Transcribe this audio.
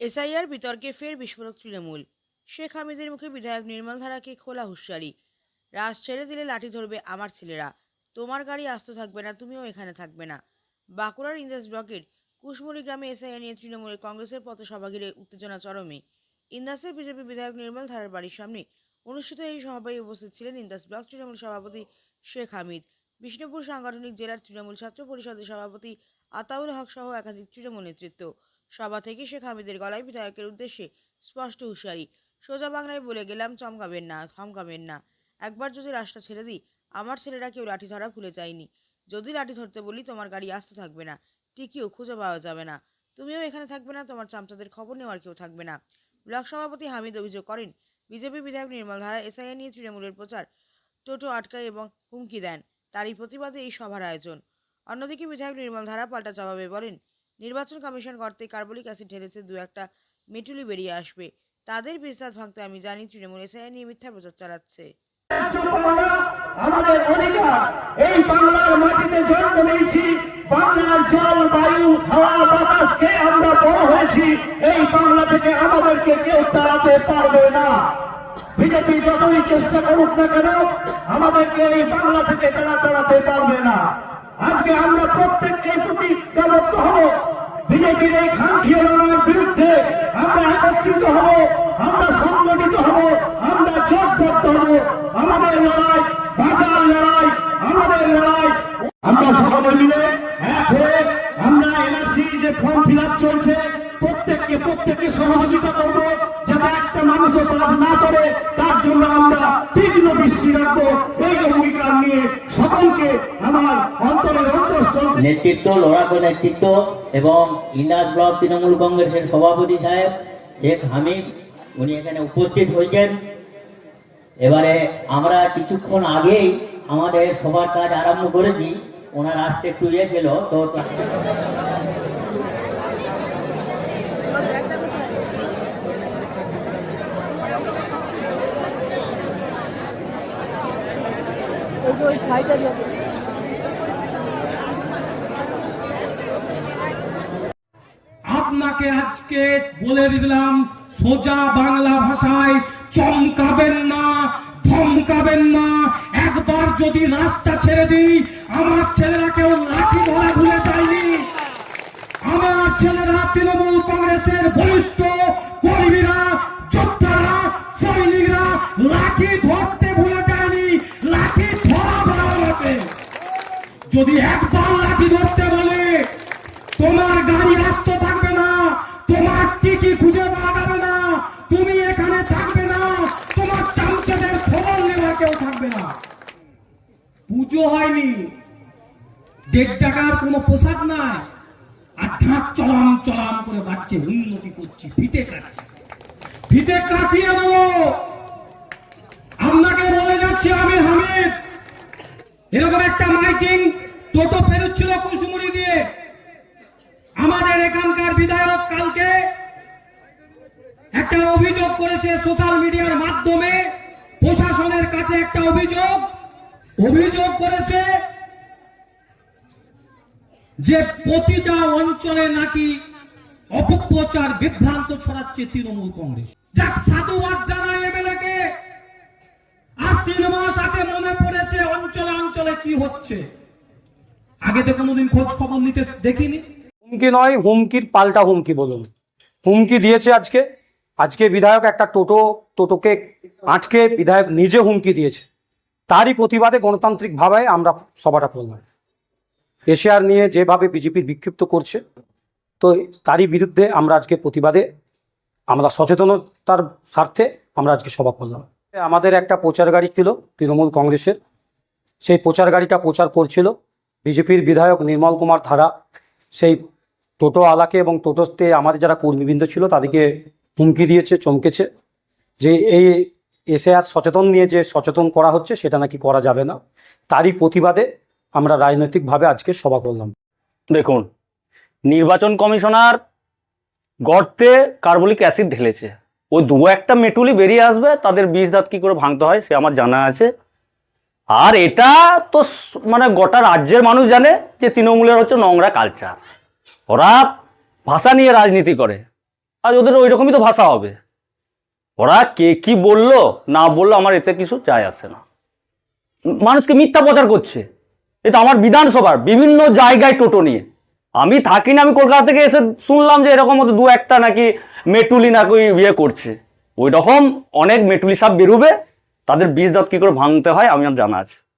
SIR বিতর্কে ফের বিস্ফোরক তৃণমূল। শেখ হামিদের মুখে বিধায়ক নির্মল ধারাকে খোলা হুঁশিয়ারি। রাজ ছেড়ে দিলে লাঠি ধরবে আমার ছেলেরা। তোমার গাড়ি আস্ত থাকবে না, তুমিও এখানে থাকবে না। বাঁকুড়ার ইন্দাস ব্লকের কুশমুড়ি গ্রামে এসআইআর নিয়ে তৃণমূলের কংগ্রেসের পথসভা ঘিরে উত্তেজনা চরমে। ইন্দাসের বিজেপি বিধায়ক নির্মল ধারার বাড়ির সামনে অনুষ্ঠিত এই সভায় উপস্থিত ছিলেন ইন্দাস ব্লক তৃণমূল সভাপতি শেখ হামিদ। বিষ্ণুপুর সাংগঠনিক জেলার তৃণমূল ছাত্র পরিষদের সভাপতি আতাউল হক সহ একাধিক তৃণমূল নেতৃত্ব। সভা থেকে শেখ হামিদের গলায় বিধায়কের উদ্দেশ্যে স্পষ্ট হুঁশিয়ারি। সোজা বাংলায় বলে গেলাম, চমকাবেন না, থমকাবেন না। একবার যদি রাস্তা ছেড়ে দিই, আমার ছেলেরা কেউ লাঠি ধরা ভুলে যায়নি। যদি লাঠি ধরতে বলি, তোমার গাড়ি আসতে থাকবে না, টিকিও খুঁজে পাওয়া যাবে না। তুমিও এখানে থাকবে না, তোমার চামচাদের খবর নেওয়ার কেউ থাকবে না। ব্লক সভাপতি হামিদ অভিযোগ করেন, বিজেপি বিধায়ক নির্মল ধারা এসআইএ নিয়ে তৃণমূলের প্রচার, টোটো আটকায় এবং হুমকি দেন। তারই প্রতিবাদে এই সভার আয়োজন। অন্যদিকে বিধায়ক নির্মল ধারা পাল্টা জবাবে বলেন নির্বাচন কমিশন করতে কার্বলিক অ্যাসিড ঢেলেছে দু একটা মেটুলি বেরিয়ে আসবে। তাদের বিশ্বাস ভাঙতে আমি জানি তৃণমূল এসআইএ নিয়ে মিথ্যা প্রচার চালাচ্ছে। আমাদের অধিকার। এই বাংলার মাটিতে জন্ম নিয়েছি। বাংলার জল, বায়ু, হাওয়া, বাতাস খেয়ে আমরা বড় হয়েছি। এই বাংলা থেকে আমাদেরকে কেউ তাড়াতে পারবে না। বিজেপি যতই চেষ্টা করুক না কেন, আমাদেরকে এই বাংলা থেকে তারা তাড়াতে পারবে না। আজকে আমরা প্রত্যেককে প্রতিজ্ঞাবদ্ধ হব। বিজেপির এই খান বিরুদ্ধে আমরা একত্রিত হব। আমরা সংগঠিত হব আমরা জোটবদ্ধ হব আমাদের লড়াই বাঁচার লড়াই আমাদের লড়াই আমরা সকলে মিলে এক হয়ে আমরা এনআরসি যে ফর্ম ফিল চলছে প্রত্যেককে প্রত্যেককে সহযোগিতা করব যাতে একটা মানুষও বাদ না পড়ে তার জন্য আমরা রাখব এই অঙ্গীকার নিয়ে সকলকে আমার অন্তরের নেতৃত্ব, লড়াকু নেতৃত্ব এবং ইন্দাস ব্লক তৃণমূল কংগ্রেসের সভাপতি সাহেব শেখ হামিদ, উনি এখানে উপস্থিত হয়েছেন। এবারে আমরা কিছুক্ষণ আগেই আমাদের সবার কাজ আরম্ভ করেছি। ওনার আসতে একটু ইয়ে ছিল তো ওই যে ওই ভাইটা যাবে আপনাকে আজকে বলে দিলাম, সোজা বাংলা ভাষায় চমকাবেন না, ধমকাবেন না। একবার যদি রাস্তা ছেড়ে দিই, আমার ছেলেরা কেউ লাঠি ধরা ভুলে যায়নি। আমার ছেলেরা তৃণমূল কংগ্রেসের যদি একবার লাঠি ধরতে বলে, তোমার গাড়ি আস্ত থাকবে না, তোমার টিকি খুঁজে পাওয়া যাবে না, তুমি এখানে থাকবে না, তোমার চামচাদের খবর নেওয়া কেউ থাকবে না। পুজো হয়নি, দেড় টাকার কোনো পোশাক নাই, আর ঢাক চলাম চলাম করে বাচ্চে উন্নতি করছি, ফিতে কাটছি। ফিতে কাটিয়ে দেবো। আপনাকে বলে যাচ্ছি আমি হামিদ। এরকম একটা মাইকিং টোটো ফেরুচ্ছিল কুসুমুড়ি দিয়ে। আমাদের এখানকার বিধায়ক কালকে একটা অভিযোগ করেছে সোশ্যাল মিডিয়ার মাধ্যমে। প্রশাসনের কাছে একটা অভিযোগ। অভিযোগ করেছে যে প্রতিটা অঞ্চলে নাকি অপপ্রচার বিভ্রান্ত ছড়াচ্ছে তৃণমূল কংগ্রেস। যাক, সাধুবাদ জানায় এমএলএ কে। আর তিন মাস আছে মনে পড়েছে অঞ্চলে কি হচ্ছে? আগে তো কোনোদিন খোঁজ খবর নিতে দেখিনি। হুমকি নয়, হুমকির পাল্টা হুমকি বলুন। হুমকি দিয়েছে আজকে। আজকে বিধায়ক একটা টোটো, টোটোকে আটকে বিধায়ক নিজে হুমকি দিয়েছে। তারই প্রতিবাদে গণতান্ত্রিকভাবে আমরা সভাটা করলাম। এশিয়ার নিয়ে যেভাবে বিজেপি বিক্ষিপ্ত করছে, তো তারই বিরুদ্ধে আমরা আজকে প্রতিবাদে আমরা সচেতনতার স্বার্থে আমরা আজকে সভা করলাম। আমাদের একটা প্রচার গাড়ি ছিল তৃণমূল কংগ্রেসের। সেই প্রচার গাড়িটা প্রচার করছিল। বিজেপির বিধায়ক নির্মল কুমার ধারা সেই টোটো আলাকে এবং টোটোতে আমাদের যারা কর্মীবৃন্দ ছিল তাদেরকে হুমকি দিয়েছে, চমকেছে যে এই এসে আর সচেতন নিয়ে যে সচেতন করা হচ্ছে সেটা নাকি করা যাবে না। তারই প্রতিবাদে আমরা রাজনৈতিকভাবে আজকে সভা করলাম। দেখুন, নির্বাচন কমিশনার গর্তে কার্বলিক অ্যাসিড ঢেলেছে। ওই দু একটা মেটুলি বেরিয়ে আসবে, তাদের বীজ দাঁত কী করে ভাঙতে হয় সে আমার জানা আছে। আর এটা তো মানে গোটা রাজ্যের মানুষ জানে যে তৃণমূলের হচ্ছে নোংরা কালচার ওরা ভাষা নিয়ে রাজনীতি করে। আর ওদের ওই রকমই তো ভাষা হবে। ওরা কে কি বলল, না বলল আমার এতে কিছু যায় আসে না। মানুষকে মিথ্যা প্রচার করছে। এটা আমার বিধানসভার বিভিন্ন জায়গায় টোটো নিয়ে। আমি থাকি না, আমি কলকাতা থেকে এসে শুনলাম যে এরকম হয়তো দু একটা নাকি মেটুলি নাকি ইয়ে করছে। ওই রকম অনেক মেটুলি সাপ বেরোবে। তাদের বীজ দাঁত কি করে ভাঙতে হয় আমি আর জানা আছে।